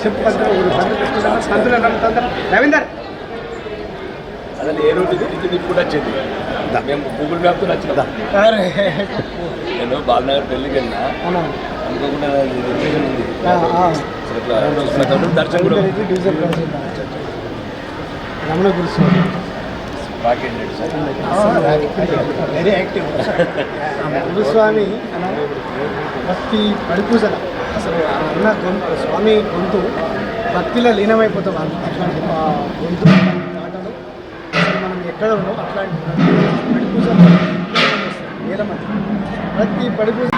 చెప్పు రవీందర్. అసలు ఏ రోజు తిరిగి ఇప్పుడు వచ్చింది. మేము గూగుల్ మ్యాప్తో అరే. నేను బాలనగర్ పెళ్ళికి వెళ్ళినా. అనుకోకుండా ఉంది. దర్శనం కూడా Ramana Guruswami. Packet sir very active Guruswami భక్తి పడిపూసల అసలు ఆ అన్న గొంతు స్వామి గొంతు భక్తిలో లీనమైపోతాం అన్న అట్లాంటి ఆ గొంతు ఆటలు అసలు మనం ఎక్కడ ఉన్నాం? అట్లాంటి పడిపూసలు వేల మంది ప్రతి పడిపూజ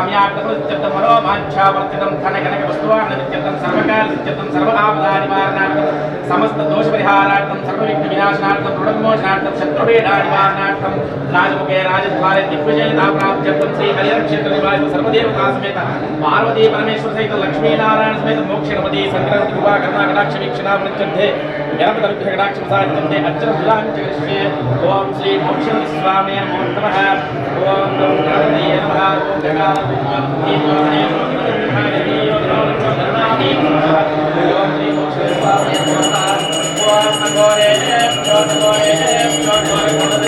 చతుర్విష్టకామ్యార్థం మనోవాంఛావర్తితం ధన కనక వస్తువార్థం సర్వకాల సిద్ధ్యర్థం समस्त दोष परिहारार्थम सर्वविघ्न विनाशनार्थम शत्रु शत्रुभेदा निवारणार्थम राजमुखे, राजद्वारे दिग्विजयता प्राप्त्यर्थम श्री हरिहर क्षेत्र निवास सर्वदेवता समेत पार्वती परमेश्वर सहित लक्ष्मी नारायण समेत मोक्ष नमति संग्रह कृपा करना कटाक्ष वीक्षणा मृत्युर्धे कटाक्ष ओम श्री मोक्ष स्वामी ओम नमः ओम नमः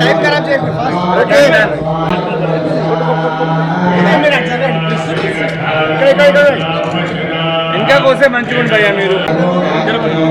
టైప్ ఖరాబ్ చేయండి ఇంకా కోసే మంచిగా ఉంటాయా మీరు? చెప్పకండి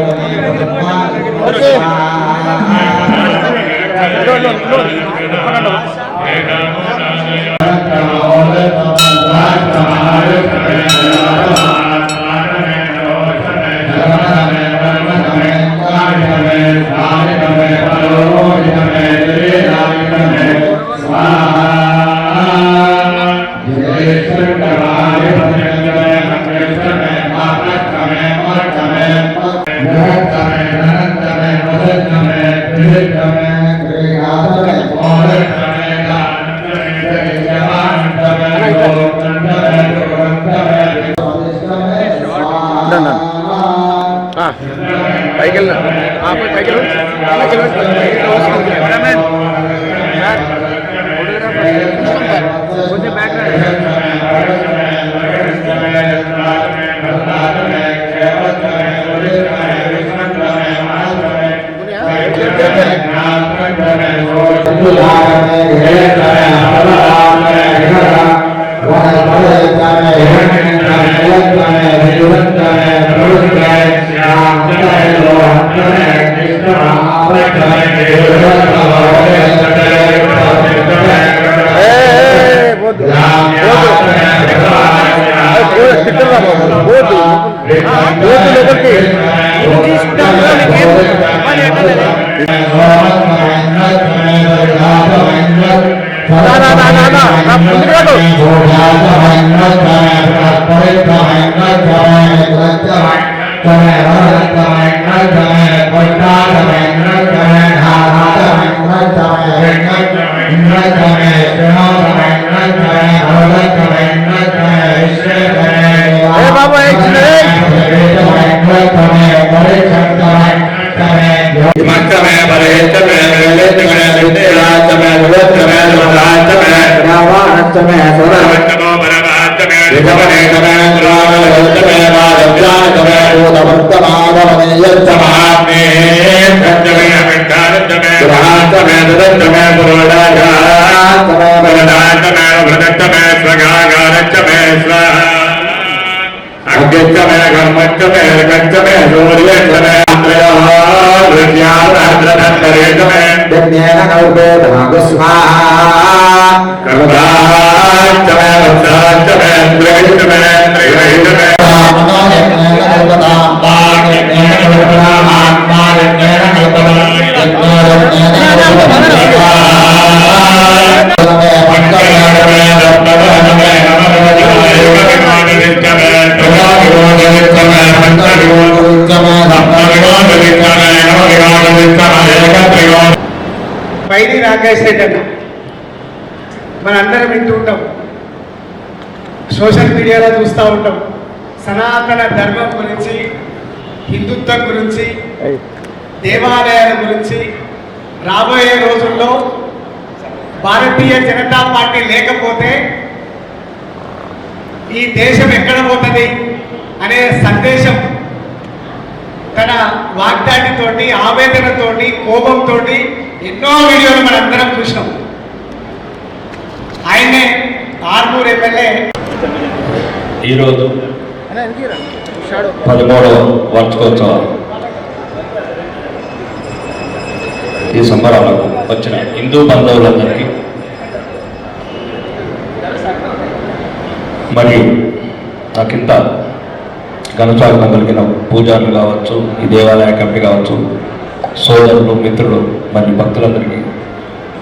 हृद्याद्रधन्तरेच मे यज्ञेन कल्पेतमागुस्वाहा कर्ताच्च मे वत्साच्च मे द्रविच्च मे त्रिवैच मे मनोयज्ञेन कल्पतां वाग्यज्ञेन कल्पताम् आत्मायज्ञेन कल्पताम् यज्ञोयज्ञेन పైడి రాకేష్ రెడ్డి అన్న మనందరం వింటూ ఉంటాం. సోషల్ మీడియాలో చూస్తూ ఉంటాం. సనాతన ధర్మం గురించి హిందుత్వం గురించి దేవాలయాల గురించి రాబోయే రోజుల్లో భారతీయ జనతా పార్టీ లేకపోతే ఈ దేశం ఎక్కడ పోతుంది అనే సందేశం తన వాగ్దాటితోటి ఆవేదనతోటి కోపంతోటి ఎన్నో వీడియోలు మనందరం చూసినాం. ఆయనే ఆర్మూర్ ఎమ్మెల్యే. ఈరోజు పదమూడవ వార్షికోత్సవ ఈ సంబరాలకు వచ్చిన హిందూ బంధువులందరికీ మరియు నాకింత ఘనస్వాగతం కలిగిన పూజారులు కావచ్చు ఈ దేవాలయ కమిటీ కావచ్చు సోదరులు మిత్రులు మరియు భక్తులందరికీ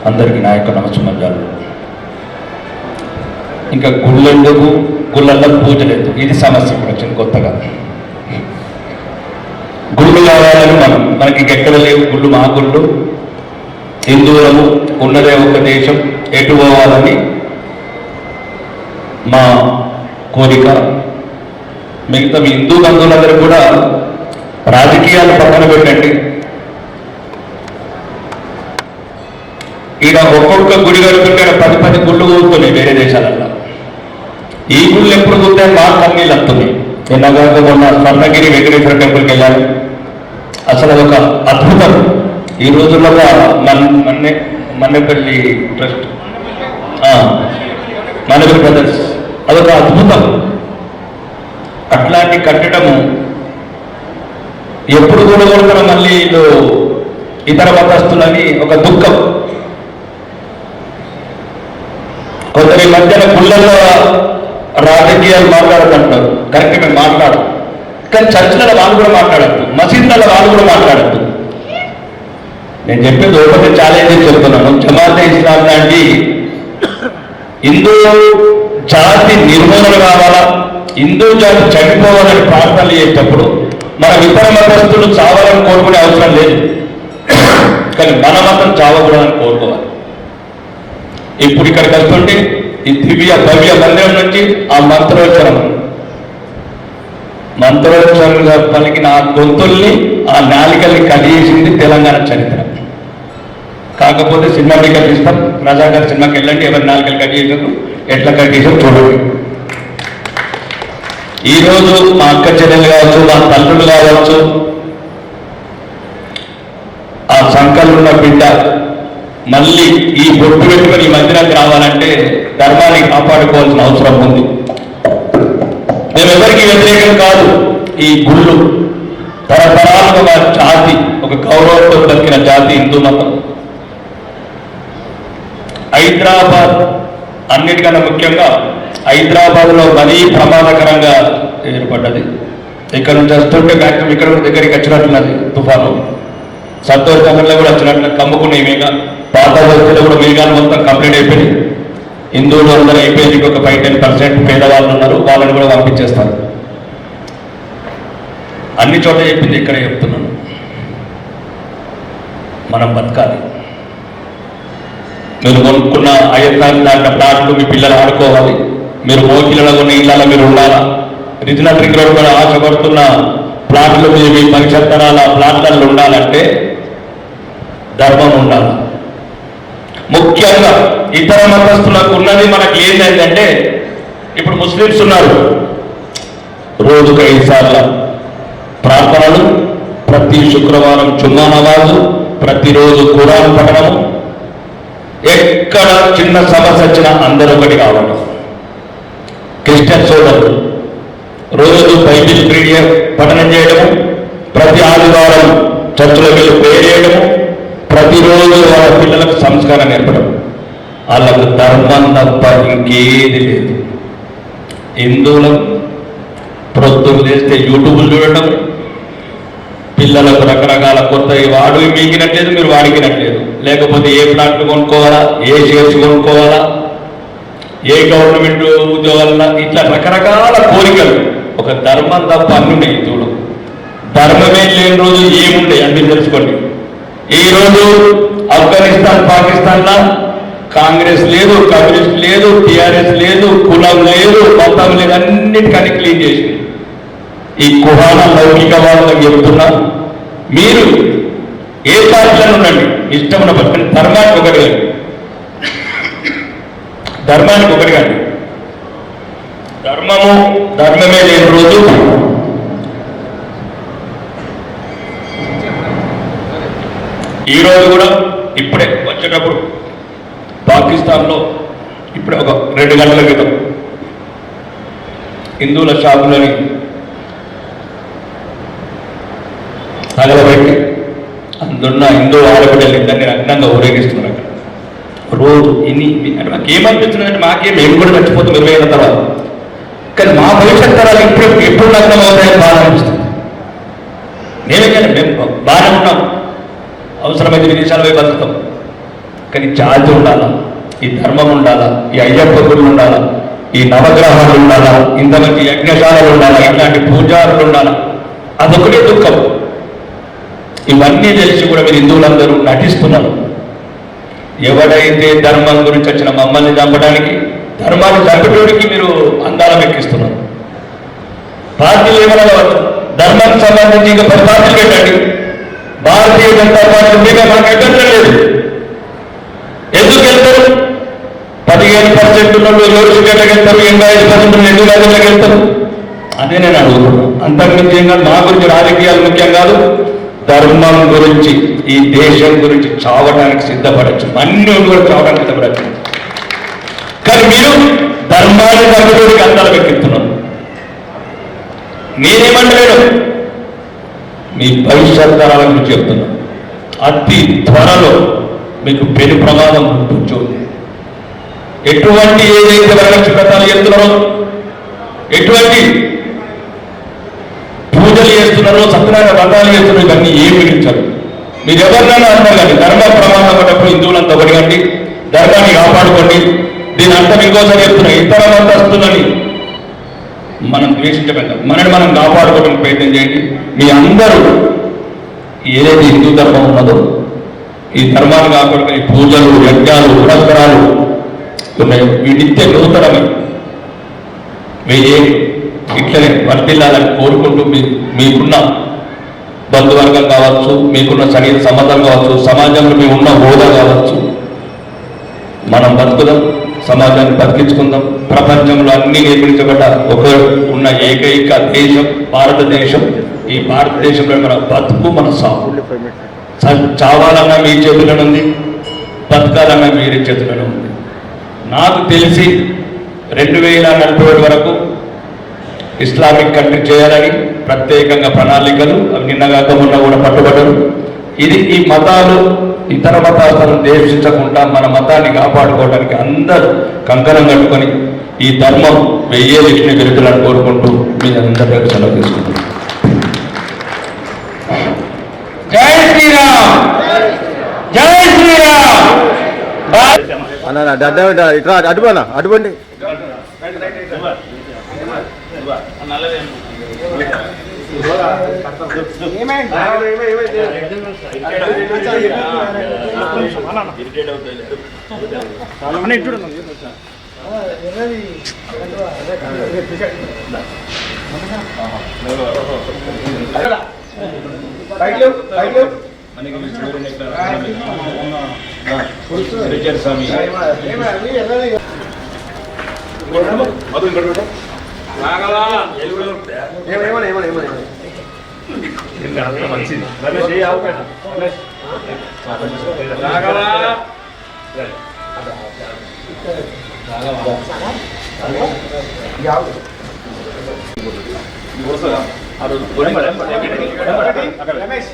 అందరికీ నా యొక్క నమస్సుమంజాలు ఇంకా గుళ్ళెందుకు? గుళ్ళల్లో పూజ లేదు ఇది సమస్య ఇప్పుడు వచ్చింది కొత్తగా. గుళ్ళు కావాలని మనం మనకి ఎక్కడ లేవు గుళ్ళు మా గుళ్ళు. హిందువులము ఉన్నదే ఒక దేశం ఎటు పోవాలని మా కోరిక. మిగతా మీ హిందూ బంధువులందరూ కూడా రాజకీయాలు పక్కన పెట్టండి. ఈడ ఒక్కొక్క గుడి కడుతుంటే పది పది గుళ్ళు కూతున్నాయి వేరే దేశాలలో ఈ గుళ్ళు ఎప్పుడు కూతే మా కన్నీళ్ళు వస్తున్నాయి నిన్నగాక మొన్న స్వర్ణగిరి వెంకటేశ్వర టెంపుల్కి వెళ్ళాను. అసలు ఒక అద్భుతం. ఈ రోజుల్లో మన మన్నె మన్నెపల్లి ట్రస్ట్. మనపల్లి బ్రదర్స్. అదొక అద్భుతం. అట్లాంటి కట్టడము ఎప్పుడు కూడా మళ్ళీ ఇతర మతస్తులని ఒక దుఃఖం. కొందరి మధ్యన గుళ్ళల్లో రాజకీయాలు మాట్లాడుతుంటారు కరెక్ట్ మేము మాట్లాడదు కానీ చర్చిలలో వాళ్ళు కూడా మాట్లాడద్దు. మసీదులలో వాళ్ళు కూడా మాట్లాడద్దు. నేను చెప్పేది ఒకటి ఛాలెంజ్ చెప్తున్నాను. జమాతే ఇస్లాం లాంటి హిందూ జాతి నిర్మూలన కావాలా? హిందూ జాతి చనిపోవాలని ప్రార్థనలు చేసేటప్పుడు మన ఇతర మతస్థులు చావాలని కోరుకునే అవసరం లేదు. కానీ మన మతం చావకూడదని కోరుకోవాలి. ఇప్పుడు ఇక్కడ వస్తుంటే ఈ దివ్య భవ్య మందిరం నుంచి ఆ మంత్రోచ్చరం. మంత్రోచ్చరంగా పలికిన ఆ గొంతుల్ని ఆ నాలికల్ని కలిగేసింది తెలంగాణ చరిత్ర. కాకపోతే సినిమా టికెట్ ఇస్తాం రజాకర్ సినిమాకి వెళ్ళండి ఎవరి నాలుకలు కట్ చేసారు ఎట్లా కట్ చేసారు చూడండి. ఈరోజు మా అక్క చెల్లెలు కావచ్చు మా తల్లులు కావచ్చు ఆ సంకల్పన బిడ్డ మళ్ళీ ఈ బొట్టు పెట్టుకొని ఈ మందిరానికి రావాలంటే ధర్మాన్ని కాపాడుకోవాల్సిన అవసరం ఉంది. మేము ఎవరికి వ్యతిరేకం కాదు. ఈ గుళ్ళు తరతరాలకు ఒక జాతి ఒక గౌరవంతో బతికిన జాతి హిందూ మతం. హైదరాబాద్ అన్నిటికన్నా ముఖ్యంగా హైదరాబాద్లో మరీ ప్రమాదకరంగా ఏర్పడ్డది. ఇక్కడ నుంచి వస్తుంటే మ్యాక్సిమం ఇక్కడ దగ్గరికి వచ్చినట్టున్నది తుఫాను. సత్తో నగర్లో కూడా వచ్చినట్లు కమ్ముకునేమేగా. పాత బస్తీలో కూడా మేఘాలు మొత్తం కంప్లీట్ అయిపోయింది. హిందువులు అందరూ అయిపోయింది ఒక ఫైవ్ టెన్ పర్సెంట్ పేదవాళ్ళు ఉన్నారు వాళ్ళని కూడా పంపించేస్తారు. అన్ని చోట్ల చెప్పింది ఇక్కడ చెప్తున్నాను. మనం బతకాలి. మీరు కొనుక్కున్న అయ్యత్నాలు దాంట్లో ప్లాట్లు మీ పిల్లలు ఆడుకోవాలి. మీరు మోకిలలో ఉన్న ఇళ్ళలో మీరు ఉండాలా? రిజినల్ రింగ్ రోడ్ కూడా ఆశపడుతున్న ప్లాట్లు మీ మీ భవిష్యత్ తరాల ప్లాట్లలో ఉండాలంటే ధర్మం ఉండాలి. ముఖ్యంగా ఇతర మతస్థులకు ఉన్నది మనకి ఏంటంటే ఇప్పుడు ముస్లిమ్స్ ఉన్నారు. రోజుకు ఐదు సార్ల ప్రార్థనలు ప్రతి శుక్రవారం చున్నా నవాజు ప్రతిరోజు కురాన్ పఠనము. ఎక్కడ చిన్న సమస్య వచ్చినా అందరూ ఒకటి కావడం క్రిస్టియన్ సోదరులు రోజు బైబిల్ పఠనం చేయడము ప్రతి ఆదివారం చర్చలో వెళ్ళి పేరు చేయడము ప్రతిరోజు వాళ్ళ పిల్లలకు సంస్కారం నేర్పడం వాళ్ళకు ధర్మం తప్ప ఇంకేది లేదు. హిందువులకు ప్రొద్దులు చేస్తే యూట్యూబ్లు చూడటం పిల్లలకు రకరకాల కొత్త వాడు మీకినట్లేదు మీరు వాడికినట్లేదు లేకపోతే ఏ ప్లాట్లు కొనుక్కోవాలా ఏ షేర్స్ కొనుక్కోవాలా ఏ గవర్నమెంట్ ఉద్యోగాల ఇట్లా రకరకాల కోరికలు. ఒక ధర్మం తప్ప అన్ని ఉన్నాయి హిందువులు ధర్మమే లేని రోజు ఏముండే అన్ని తెలుసుకోండి. ఈ రోజు ఆఫ్ఘనిస్తాన్ పాకిస్తాన్లో కాంగ్రెస్ లేదు కమ్యూనిస్ట్ లేదు టిఆర్ఎస్ లేదు కులం లేదు మతం లేదు అన్నిటికన్నీ క్లీన్ చేసింది. ఈ కుహాన లౌకికవాదులకు చెబుతున్నా మీరు ఏ పార్టీలో ఉండండి. ఇష్టమున్న పక్కన ధర్మానికి ఒకటి కానీ ధర్మానికి ఒకటి కానీ ధర్మము ధర్మమే లేని రోజు. ఈ రోజు కూడా ఇప్పుడే వచ్చేటప్పుడు పాకిస్తాన్లో ఇప్పుడే ఒక రెండు గంటల క్రితం హిందువుల షాపులని తగలబెట్టి అందున్న హిందూ ఆడబిడ్డలు ఇద్దరిని నగ్నంగా ఊరేగిస్తున్నారు అక్కడ. రోజు ఇన్ని అంటే మాకు ఏమనిపిస్తుందంటే మేము కూడా మర్చిపోతాం ఇరవై ఏళ్ళ తర్వాత. కానీ మా భవిష్యత్ తరాలు ఇప్పుడు ఎప్పుడు నగ్నం అవుతాయని బాధ అనిపిస్తుంది. నేనే కానీ మేము బాగానే ఉన్నాం. అవసరమైతే విదేశాలు పోయి బతుకుతాం కానీ జాతి ఉండాలా? ఈ ధర్మం ఉండాలా? ఈ అయ్యప్ప గురులు ఉండాలా? ఈ నవగ్రహాలు ఉండాలా? ఇంతమంది యజ్ఞశాలలు ఉండాలా? ఇట్లాంటి పూజారులు ఉండాలా? అదొకటే దుఃఖం. ఇవన్నీ తెలిసి కూడా మీరు హిందువులందరూ నటిస్తున్నారు. ఎవడైతే ధర్మం గురించి వచ్చిన మమ్మల్ని చంపడానికి ధర్మాన్ని చంపడానికి మీరు అందాలం ఎక్కిస్తున్నారు పార్టీలు ఏమైనా ధర్మానికి సంబంధించి ఇంకా పది పార్టీలు పెట్టండి. భారతీయ జనతా పార్టీ మీద మాకు అభ్యంతరం లేదు. ఎందుకు వెళ్తారు పదిహేను పర్సెంట్ ఉన్నప్పుడు ఎవరు సీట్లకు వెళ్తారు ఎనభై ఐదు పర్సెంట్ ఎందుకు రాజ్యంలోకి వెళ్తారు అదే నేను అడుగుతున్నాను అంతకుమించి ఏం కాదు నా గురించి రాజకీయాలు ముఖ్యం కాదు. ధర్మం గురించి ఈ దేశం గురించి చావడానికి సిద్ధపడచ్చు. అన్ని కూడా చావడానికి సిద్ధపడచ్చు. కానీ మీరు ధర్మాన్ని తగ్గుడికి అందాలు వెక్కిస్తున్నారు నేనేమంటలేను. మీ భవిష్యత్ తరాల చెప్తున్నా. అతి త్వరలో మీకు పెను ప్రమాదం ఉంటుంది ఎటువంటి ఏదైతే వరలక్ష్మి వ్రతాలు చేస్తున్నారో ఎటువంటి పూజలు చేస్తున్నారో సత్యనారాయణ వ్రతాలు చేస్తున్నారో ఇవన్నీ ఏం మిగించారు మీరు ఎవరినైనా అంటారు కానీ ధర్మ ప్రమాదం పడ్డప్పుడు హిందువులంతా ఒకటి కండి ధర్మాన్ని కాపాడుకోండి దీని అర్థం ఇంకోసారి చెప్తున్నా ఇతర మతస్థులని మనం ద్వేషించబడ్డ. మనని మనం కాపాడుకోవడానికి ప్రయత్నం చేయండి. మీ అందరూ ఏదైతే హిందూ ధర్మం ఉన్నదో ఈ ధర్మాన్ని కాకుండా ఈ పూజలు యజ్ఞాలు పురస్కారాలు ఉన్నాయో ఈ నిత్య నూతనమే వెయ్యేళ్ళు ఇట్లనే వర్తిల్లాలని కోరుకుంటూ మీ మీకున్న బంధువర్గం కావచ్చు మీకున్న సంగీత సంబంధం కావచ్చు సమాజంలో మీ ఉన్న హోదా కావచ్చు మనం బతుకుదాం. సమాజాన్ని బతికించుకుందాం. ప్రపంచంలో అన్ని నిర్మించబడ్డ ఒక ఉన్న ఏకైక దేశం భారతదేశం. ఈ భారతదేశంలో మన బతుకు మన సాగు. చావాలన్నా మీ చేతులను ఉంది బతకాలన్నా మీరే చేతులను ఉంది. నాకు తెలిసి రెండు వేల నలభై వరకు ఇస్లామిక్ కంట్రీ చేయాలని ప్రత్యేకంగా ప్రణాళికలు అవి నిన్నగాక మొన్న కూడా పట్టుబడ్డరు. ఇది ఈ మతాలు ఇతర మతాలను దేశించకుండా మన మతాన్ని కాపాడుకోవడానికి అందరూ కంకణం కట్టుకొని ఈ ధర్మం వెయ్యే విష్ణు విరుద్ధులను కోరుకుంటూ మీ అందరి దగ్గర సెలవు తీసుకుంటున్నాను. జై శ్రీరామ్! జై శ్రీరామ్! ఇట్లా అటుపోనా స్వామి మధు ఇంకోటి రమేష్.